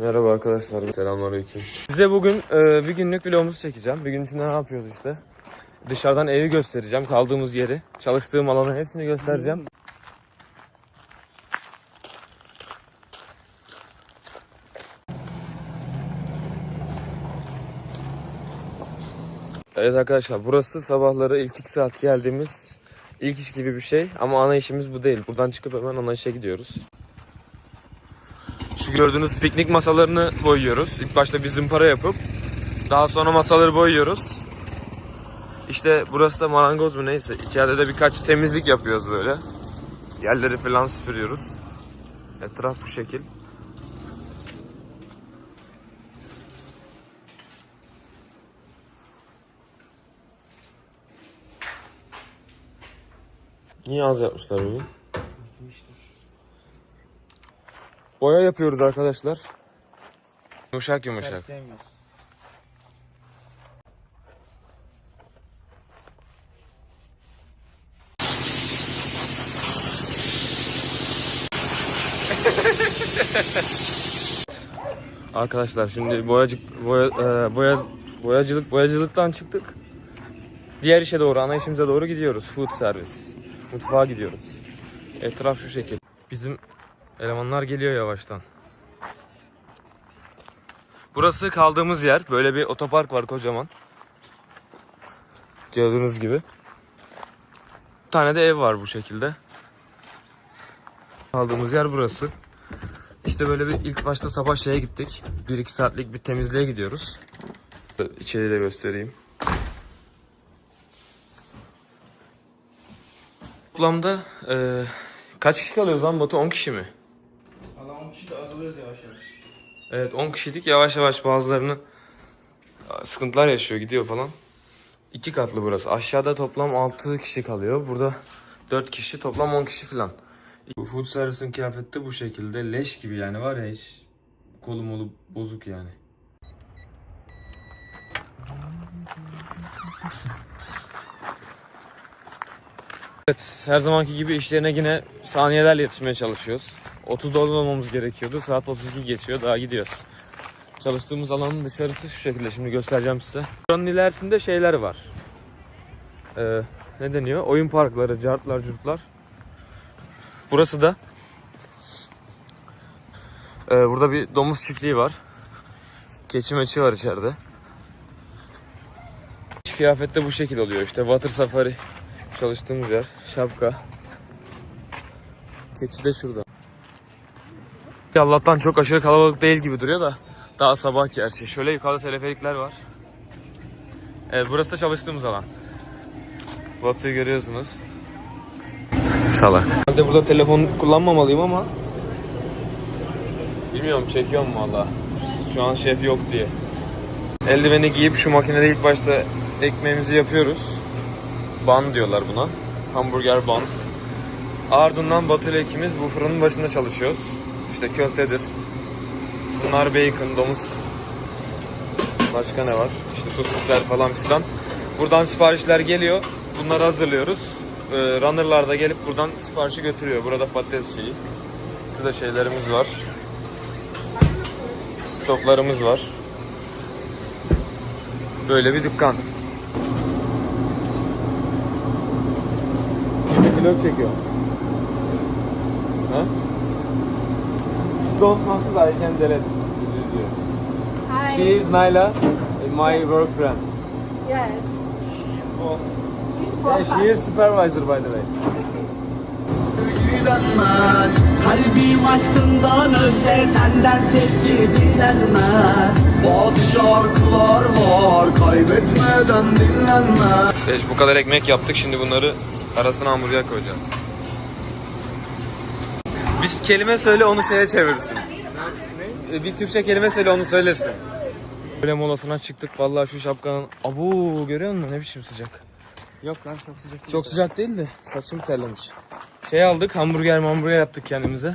Merhaba arkadaşlar. Selamünaleyküm. Size bugün e, bir günlük vlogumuzu çekeceğim. Bir gün içinde ne yapıyoruz işte. Dışarıdan evi göstereceğim. Kaldığımız yeri. Çalıştığım alanı hepsini göstereceğim. Evet arkadaşlar burası sabahları ilk iki saat geldiğimiz ilk iş gibi bir şey. Ama ana işimiz bu değil. Buradan çıkıp hemen ana işe gidiyoruz. Gördüğünüz piknik masalarını boyuyoruz. İlk başta bir zımpara yapıp daha sonra masaları boyuyoruz. İşte burası da marangoz mu neyse. İçeride de birkaç temizlik yapıyoruz böyle. Yerleri falan süpürüyoruz. Etraf bu şekil. Niye az yapmışlar bugün? Boya yapıyoruz arkadaşlar. Yumuşak yumuşak. Arkadaşlar şimdi boyacık boya, e, boya boyacılık boyacılıktan çıktık. Diğer işe doğru, ana işimize doğru gidiyoruz. Food servis. Mutfağa gidiyoruz. Etraf şu şekil. Bizim elemanlar geliyor yavaştan. Burası kaldığımız yer. Böyle bir otopark var kocaman. Gördüğünüz gibi. Bir tane de ev var bu şekilde. Kaldığımız yer burası. İşte böyle bir ilk başta sabah şeye gittik. 1-2 saatlik bir temizliğe gidiyoruz. İçeriği de göstereyim. Toplamda eee, kaç kişi kalıyoruz lan Batu? 10 kişi mi? Valla 10 kişi de azalıyoruz yavaş yavaş. Evet 10 kişiydik yavaş yavaş bazılarını sıkıntılar yaşıyor gidiyor falan. İki katlı burası. Aşağıda toplam 6 kişi kalıyor. Burada 4 kişi toplam 10 kişi falan. Food servisin kıyafeti bu şekilde leş gibi yani var ya hiç kolu molu bozuk yani. Evet her zamanki gibi işlerine yine saniyelerle yetişmeye çalışıyoruz. 30'da olmamamız gerekiyordu. Saat 32 geçiyor daha gidiyoruz. Çalıştığımız alanın dışarısı şu şekilde şimdi göstereceğim size. Buranın ilerisinde şeyler var. Ee, ne deniyor? Oyun parkları, cartlar, curtlar. Burası da ee, burada bir domuz çiftliği var. Keçi meçi var içeride. İç kıyafet de bu şekil oluyor işte. Water Safari çalıştığımız yer. Şapka. Keçi de şurada. Allah'tan çok aşırı kalabalık değil gibi duruyor da daha sabah gerçi. Şöyle yukarıda teleferikler var. Evet burası da çalıştığımız alan. Batu'yu görüyorsunuz. Salak. Ben de burada telefon kullanmamalıyım ama bilmiyorum çekiyor mu valla. Şu an şef yok diye. Eldiveni giyip şu makinede ilk başta ekmeğimizi yapıyoruz. Ban diyorlar buna. Hamburger buns. Ardından Batu ile ikimiz bu fırının başında çalışıyoruz. İşte köftedir. Bunlar bacon, domuz. Başka ne var? İşte sosisler falan fistan. Buradan siparişler geliyor. Bunları hazırlıyoruz. Ee, runner'lar da gelip buradan siparişi götürüyor. Burada patates şeyi. Şurada şeylerimiz var. Stoklarımız var. Böyle bir dükkan. Vlog çekiyor. Ha? Don't want to I can delete. diyor. Hi. She is Naila, my work friend. Yes. Boss. Yeah, she is supervisor by the way. dönmez Kalbim aşkından ölse senden sevgi dinlenmez Bazı şarkılar var kaybetmeden dinlenmez Evet, bu kadar ekmek yaptık. Şimdi bunları arasına hamburger koyacağız. Biz kelime söyle onu şeye çevirsin. E, Bir Türkçe kelime söyle onu söylesin. Böyle molasına çıktık. Vallahi şu şapkanın... Abu görüyor musun? Ne biçim sıcak. Yok lan çok sıcak değil. Çok sıcak değil de saçım terlemiş. Şey aldık hamburger hamburger yaptık kendimize.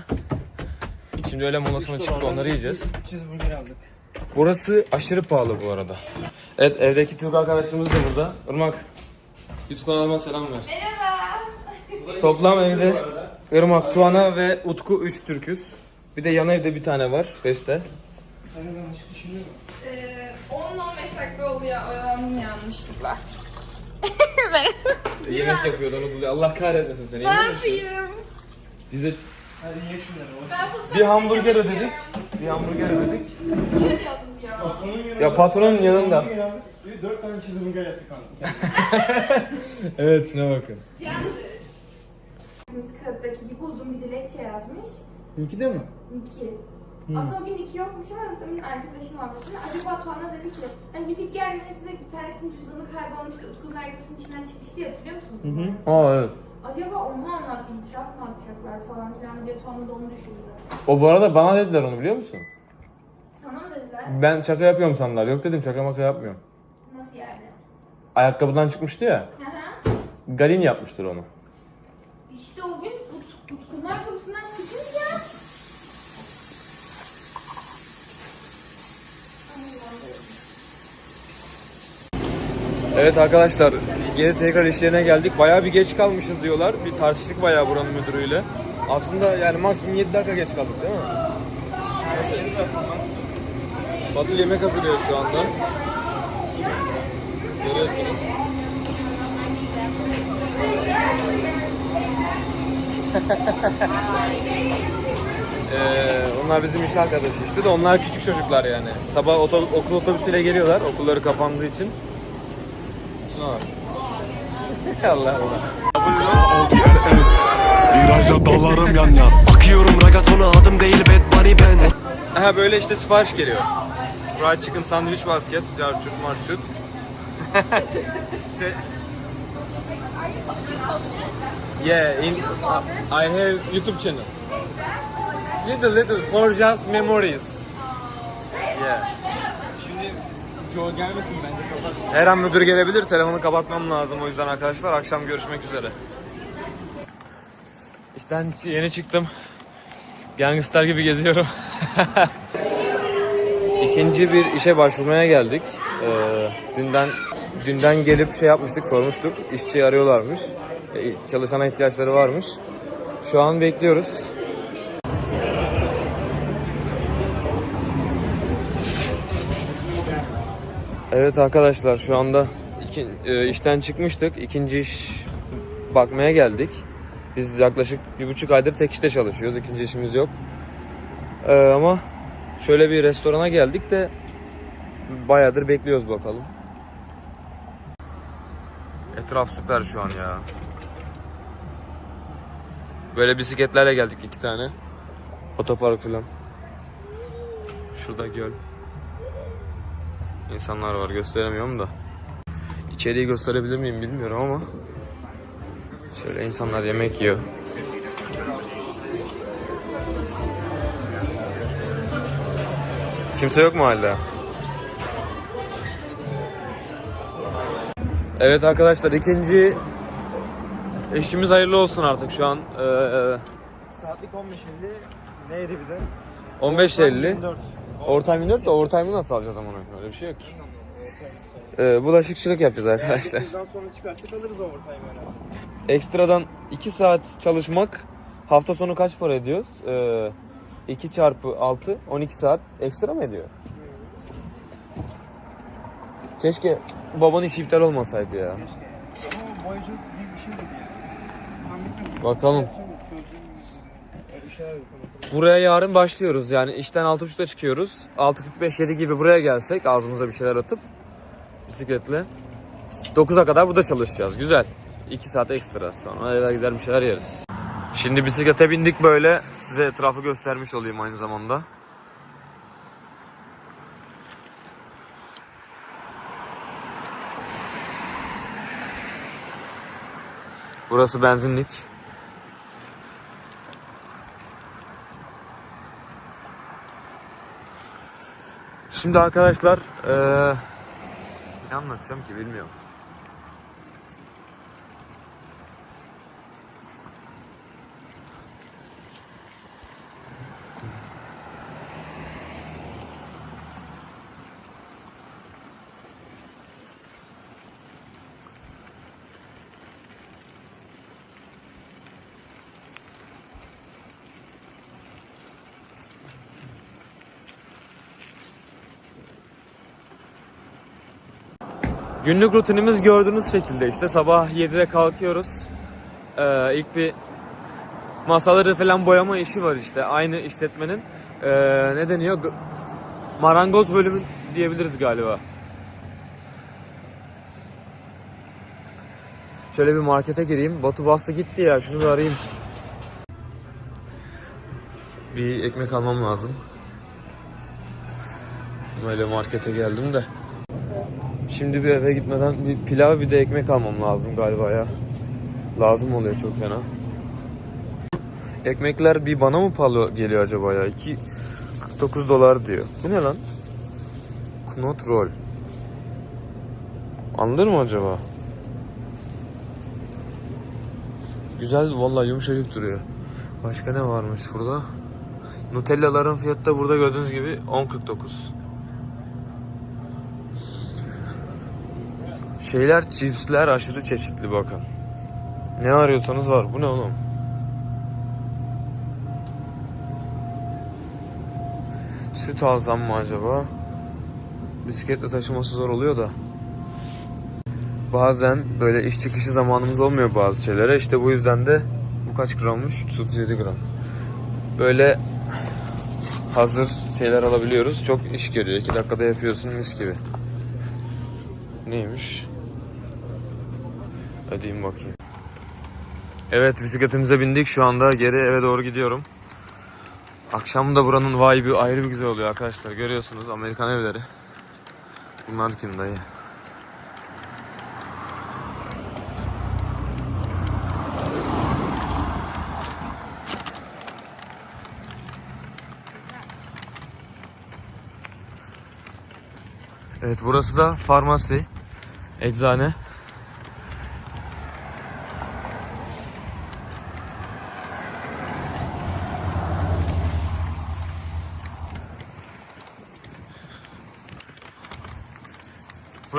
Şimdi öyle molasına çıktık onları yiyeceğiz. Cheeseburger aldık. Burası aşırı pahalı bu arada. Evet evdeki Türk arkadaşlarımız da burada. Irmak. Yusuf kanalıma selam ver. Merhaba. Toplam evde Irmak, Tuana ve Utku 3 Türküz. Bir de yan evde bir tane var. Beste. Sen de yanlış düşünüyor musun? Ee, 10-15 dakika oluyor oyalandım yanlışlıkla. Yemek yapıyordu onu buluyor. Allah kahretmesin seni. ne yapayım? Biz de Hadi ye şunları. o. Ben fotoğraf bir hamburger çekemiyorum. ödedik. Bir hamburger ödedik. Ne diyorsunuz ya? Patronun yanında. Ya patronun yanında. Bir Dört tane cheeseburger yaptık kanka. Evet şuna bakın. Candır. Kağıttaki gibi uzun bir dilekçe yazmış. İki de mi? Niki. Aslında o gün Niki yokmuş ama benim arkadaşım var. Acaba Tuana dedi ki hani biz ilk geldiğimizde bir tanesinin cüzdanı kaybolmuştu. Utku'nun ayakkabısının içinden çıkmıştı ya hatırlıyor musunuz? Hı hı. Aa evet. Acaba onu mu anlat, itiraf mı atacaklar falan filan diye Tuana da onu düşündü. O bu arada bana dediler onu biliyor musun? Sana mı dediler? Ben şaka yapıyorum sandılar. Yok dedim şaka maka yapmıyorum. Nasıl yani? Ayakkabıdan çıkmıştı ya. Hı hı. Galin yapmıştır onu. İşte o gün Ut- Utku'nun ayakkabısından çıkınca... Evet arkadaşlar geri tekrar işlerine geldik. Bayağı bir geç kalmışız diyorlar. Bir tartıştık bayağı buranın müdürüyle. Aslında yani maksimum 7 dakika geç kaldık değil mi? Nasıl? Batu yemek hazırlıyor şu anda. Görüyorsunuz. Ee, onlar bizim iş arkadaşı işte de onlar küçük çocuklar yani. Sabah oto- okul otobüsüyle geliyorlar okulları kapandığı için. Şuna. Allah Allah. Viraja dalarım yan yan Akıyorum ragatona adım değil Bad Bunny ben Aha böyle işte sipariş geliyor. Fried chicken sandwich basket, carçut marçut. Se- yeah, in I have YouTube channel. Little little for just memories. Yeah. Şimdi Joe gelmesin bence kapat. Her an müdür gelebilir. Telefonu kapatmam lazım o yüzden arkadaşlar. Akşam görüşmek üzere. İşten yeni çıktım. Gangster gibi geziyorum. İkinci bir işe başvurmaya geldik. Ee, dünden dünden gelip şey yapmıştık, sormuştuk. İşçi arıyorlarmış. Ee, çalışana ihtiyaçları varmış. Şu an bekliyoruz. Evet arkadaşlar şu anda iki, e, işten çıkmıştık. İkinci iş bakmaya geldik. Biz yaklaşık bir buçuk aydır tek işte çalışıyoruz. İkinci işimiz yok. Ee, ama şöyle bir restorana geldik de bayağıdır bekliyoruz bakalım. Etraf süper şu an ya. Böyle bisikletlerle geldik iki tane. Otopark falan. Şurada göl. İnsanlar var gösteremiyorum da. İçeriği gösterebilir miyim bilmiyorum ama. Şöyle insanlar yemek yiyor. Kimse yok mu hala? Evet arkadaşlar ikinci işimiz hayırlı olsun artık şu an. Ee, Saatlik 15.50 neydi bir de? 15.50. 24. Overtime 24 de overtime'ı nasıl alacağız ama öyle bir şey yok ki. Ee, bulaşıkçılık yapacağız arkadaşlar. Buradan sonra çıkarsak alırız overtime herhalde. Ekstradan 2 saat çalışmak hafta sonu kaç para ediyoruz? Ee, 2 çarpı 6 12 saat ekstra mı ediyor? Keşke babanın işi iptal olmasaydı ya. Ama boyacı büyük bir şey. Ben. Bakalım. Buraya yarın başlıyoruz yani işten 6.30'da çıkıyoruz. 6.45-7 gibi buraya gelsek ağzımıza bir şeyler atıp bisikletle 9'a kadar burada çalışacağız. Güzel. 2 saat ekstra sonra eve gider bir şeyler yeriz. Şimdi bisiklete bindik böyle size etrafı göstermiş olayım aynı zamanda. Burası benzinlik. Şimdi arkadaşlar eee ne anlatacağım ki bilmiyorum. Günlük rutinimiz gördüğünüz şekilde işte sabah 7'de kalkıyoruz. Ee, ilk bir masaları falan boyama işi var işte aynı işletmenin. Ee, ne deniyor? Marangoz bölümü diyebiliriz galiba. Şöyle bir markete gireyim. Batu bastı gitti ya. Şunu bir arayayım. Bir ekmek almam lazım. Böyle markete geldim de. Şimdi bir eve gitmeden bir pilav bir de ekmek almam lazım galiba ya. Lazım oluyor çok fena. Ekmekler bir bana mı pahalı geliyor acaba ya? 2 49 dolar diyor. Bu ne lan? Knot roll. Anladın mı acaba? Güzel vallahi yumuşacık duruyor. Başka ne varmış burada? Nutellaların fiyatı da burada gördüğünüz gibi 10.49. Şeyler, cipsler aşırı çeşitli bakın. Ne arıyorsanız var. Bu ne oğlum? Süt alsam mı acaba? Bisikletle taşıması zor oluyor da. Bazen böyle iş çıkışı zamanımız olmuyor bazı şeylere. İşte bu yüzden de bu kaç grammış? 37 gram. Böyle hazır şeyler alabiliyoruz. Çok iş görüyor. 2 dakikada yapıyorsun mis gibi. Neymiş? Ödeyeyim bakayım. Evet bisikletimize bindik. Şu anda geri eve doğru gidiyorum. Akşam da buranın vibe'ı ayrı bir güzel oluyor arkadaşlar. Görüyorsunuz Amerikan evleri. Bunlar kim dayı? Evet burası da farmasi. Eczane.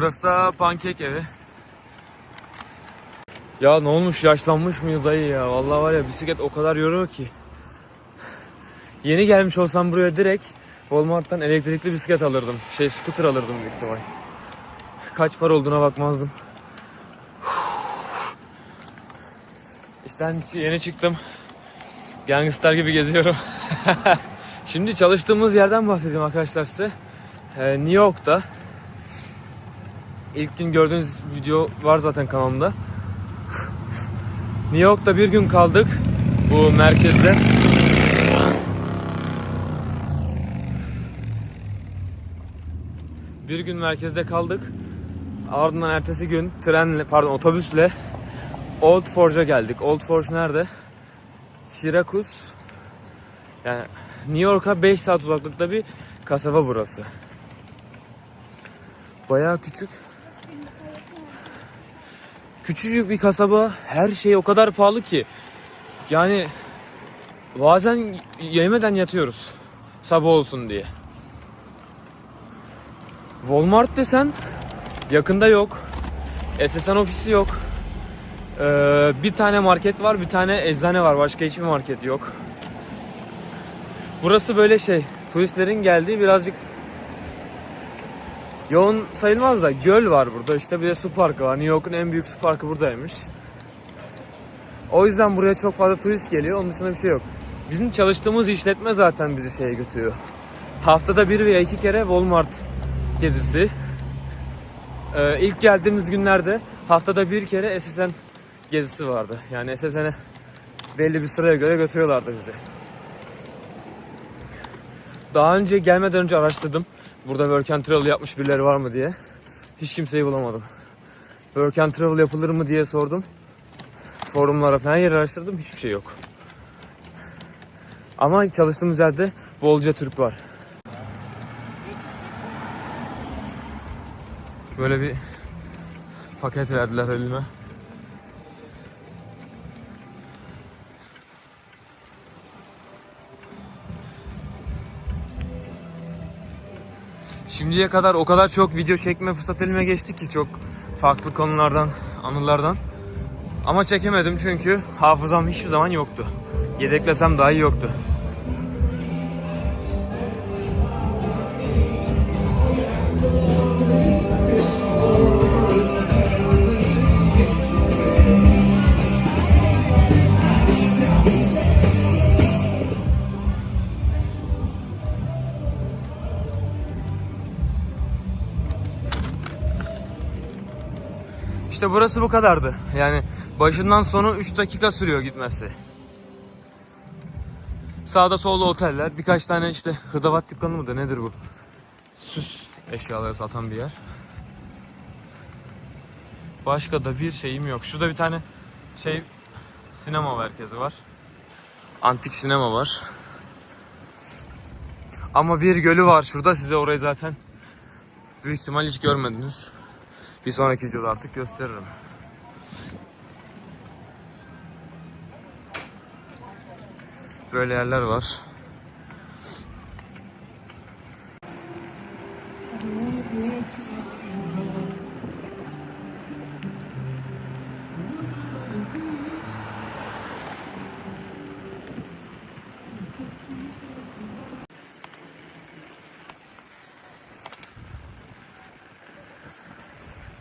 Burası da pankek evi. Ya ne olmuş yaşlanmış mıyız dayı ya? Vallahi var ya bisiklet o kadar yoruyor ki. Yeni gelmiş olsam buraya direkt Walmart'tan elektrikli bisiklet alırdım. Şey scooter alırdım büyük ihtimal. Kaç para olduğuna bakmazdım. İşten yeni çıktım. Gangster gibi geziyorum. Şimdi çalıştığımız yerden bahsedeyim arkadaşlar size. Ee, New York'ta. İlk gün gördüğünüz video var zaten kanalımda. New York'ta bir gün kaldık bu merkezde. Bir gün merkezde kaldık. Ardından ertesi gün trenle, pardon otobüsle Old Forge'a geldik. Old Forge nerede? Syracuse. Yani New York'a 5 saat uzaklıkta bir kasaba burası. Bayağı küçük. Küçücük bir kasaba. Her şey o kadar pahalı ki. Yani bazen yemeden yatıyoruz. Sabah olsun diye. Walmart desen yakında yok. SSN ofisi yok. Ee, bir tane market var, bir tane eczane var. Başka hiçbir market yok. Burası böyle şey, turistlerin geldiği birazcık yoğun sayılmaz da göl var burada. İşte bir de su parkı var. New York'un en büyük su parkı buradaymış. O yüzden buraya çok fazla turist geliyor. Onun dışında bir şey yok. Bizim çalıştığımız işletme zaten bizi şeye götürüyor. Haftada bir veya iki kere Walmart gezisi. Ee, ilk geldiğimiz günlerde haftada bir kere SSN gezisi vardı. Yani SSN'e belli bir sıraya göre götürüyorlardı bizi. Daha önce gelmeden önce araştırdım. Burada work and travel yapmış birileri var mı diye. Hiç kimseyi bulamadım. Work and travel yapılır mı diye sordum. Forumlara falan yer araştırdım. Hiçbir şey yok. Ama çalıştığımız yerde bolca Türk var. Böyle bir paket verdiler elime. Şimdiye kadar o kadar çok video çekme fırsat elime geçti ki çok farklı konulardan, anılardan. Ama çekemedim çünkü hafızam hiçbir zaman yoktu. Yedeklesem dahi yoktu. İşte burası bu kadardı. Yani başından sonu 3 dakika sürüyor gitmesi. Sağda solda oteller, birkaç tane işte hırdavat dükkanı mıdır nedir bu? Süs eşyaları satan bir yer. Başka da bir şeyim yok. Şurada bir tane şey sinema merkezi var. Antik sinema var. Ama bir gölü var şurada. Size orayı zaten büyük ihtimal hiç görmediniz. Bir sonraki videoda artık gösteririm. Böyle yerler var.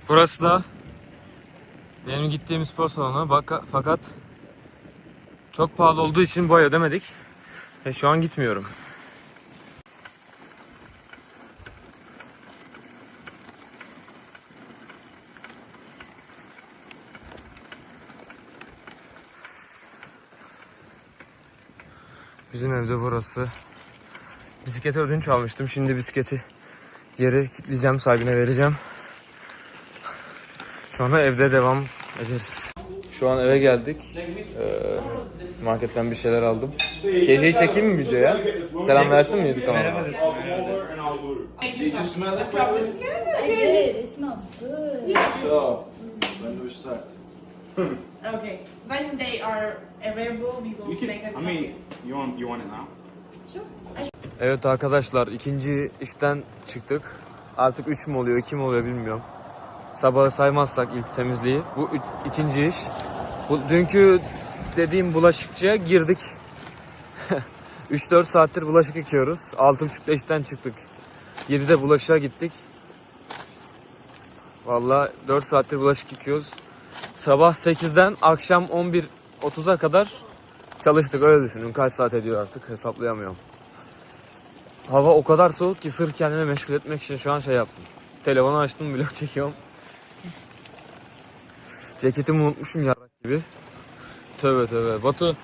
Burası da benim gittiğim spor salonu fakat çok pahalı olduğu için bu ay ödemedik. Ve şu an gitmiyorum. Bizim evde burası. Bisikleti ödünç almıştım. Şimdi bisikleti geri kilitleyeceğim, sahibine vereceğim. Sonra evde devam ederiz. Şu an eve geldik. Ee, marketten bir şeyler aldım. KJ'yi çekeyim mi videoya? Selam versin mi kanalıma? I did. It smells good. So, when do we start? Okay. When they are available, we will You can. make a I mean, you want you want it now? Evet arkadaşlar ikinci işten çıktık. Artık 3 mü oluyor 2 mi oluyor bilmiyorum. Sabahı saymazsak ilk temizliği. Bu ü- ikinci iş. Bu, dünkü dediğim bulaşıkçıya girdik. 3-4 saattir bulaşık yıkıyoruz. 6.30'da işten çıktık. 7'de bulaşığa gittik. Vallahi 4 saattir bulaşık yıkıyoruz. Sabah 8'den akşam 11.30'a kadar çalıştık öyle düşünün. Kaç saat ediyor artık hesaplayamıyorum. Hava o kadar soğuk ki sırf kendimi meşgul etmek için şu an şey yaptım. Telefonu açtım vlog çekiyorum. Ceketimi unutmuşum yarrak gibi. Tövbe tövbe. Batu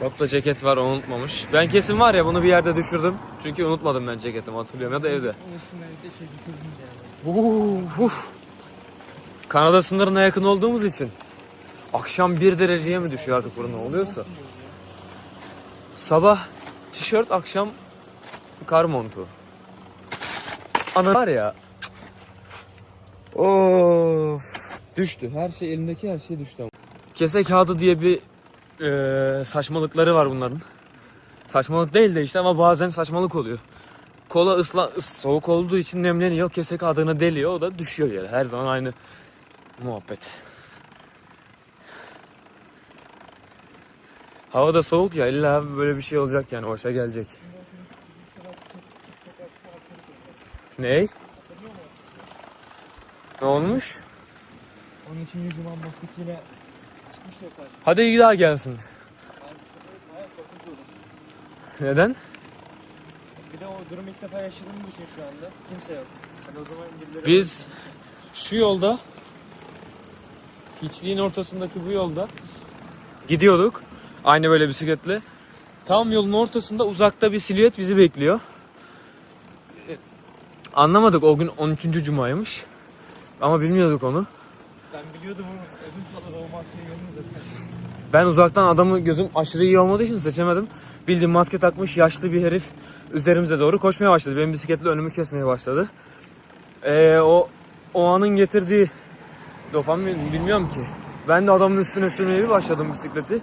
Batu'da ceket var o unutmamış. Ben kesin var ya bunu bir yerde düşürdüm. Çünkü unutmadım ben ceketimi hatırlıyorum ya da evde. Uf, uf. Kanada sınırına yakın olduğumuz için akşam 1 dereceye mi düşüyor artık burada oluyorsa. Sabah tişört akşam kar montu. Ana var ya. Of. Düştü. Her şey elindeki her şey düştü. Kese kağıdı diye bir eee, saçmalıkları var bunların. Saçmalık değil de işte ama bazen saçmalık oluyor. Kola ısla, ıs- soğuk olduğu için nemleniyor. Kese kağıdını deliyor. O da düşüyor yere. Her zaman aynı muhabbet. Hava da soğuk ya illa böyle bir şey olacak yani başa gelecek. Ne? Ne olmuş? Onun için yüzüman maskesiyle çıkmış ya karşı. Hadi iyi daha gelsin. Neden? Bir de o durum ilk defa yaşadığını düşün şu anda. Kimse yok. Hadi o zaman birileri... Biz şu yolda hiçliğin ortasındaki bu yolda gidiyorduk. Aynı böyle bisikletle. Tam yolun ortasında uzakta bir silüet bizi bekliyor. E, Anlamadık o gün 13. cumaymış. Ama bilmiyorduk onu. Ben biliyordum ama ödüm patladı o maskeyi gördüm zaten. Ben uzaktan adamı gözüm aşırı iyi olmadığı için seçemedim. Bildiğim maske takmış yaşlı bir herif üzerimize doğru koşmaya başladı. Benim bisikletle önümü kesmeye başladı. Ee, o o anın getirdiği dopamin bilmiyorum ki. Ben de adamın üstüne sürmeye bir başladım bisikleti.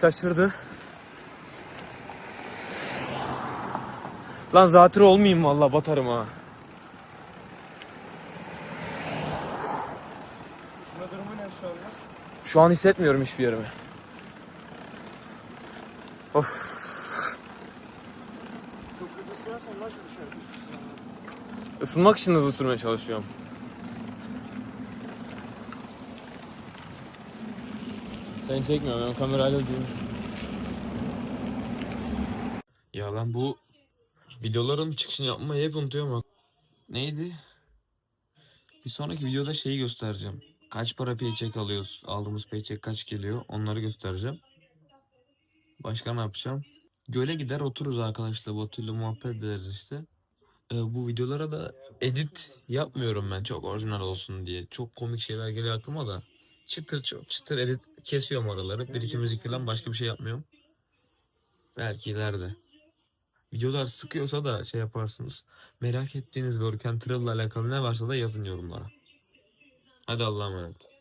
Şaşırdı. Lan zatürre olmayayım valla batarım ha. Şuna durumu ne şu anda? Şu an hissetmiyorum hiçbir yerimi. Of. Çok hızlı sürersen baş düşer. Isınmak için hızlı sürmeye çalışıyorum. Seni çekmiyorum ben kamerayla diyorum. Ya ben bu videoların çıkışını yapmayı hep unutuyorum bak. Neydi? Bir sonraki videoda şeyi göstereceğim. Kaç para paycheck alıyoruz? Aldığımız paycheck kaç geliyor? Onları göstereceğim. Başka ne yapacağım? Göle gider otururuz arkadaşlar. Batu'yla muhabbet ederiz işte. Ee, bu videolara da edit yapmıyorum ben çok orijinal olsun diye. Çok komik şeyler geliyor aklıma da. Çıtır çok çıtır edit kesiyorum oraları. Bir iki müzik falan başka bir şey yapmıyorum. Belki ileride. Videolar sıkıyorsa da şey yaparsınız. Merak ettiğiniz Work and Travel'la alakalı ne varsa da yazın yorumlara. Hadi Allah'a emanet.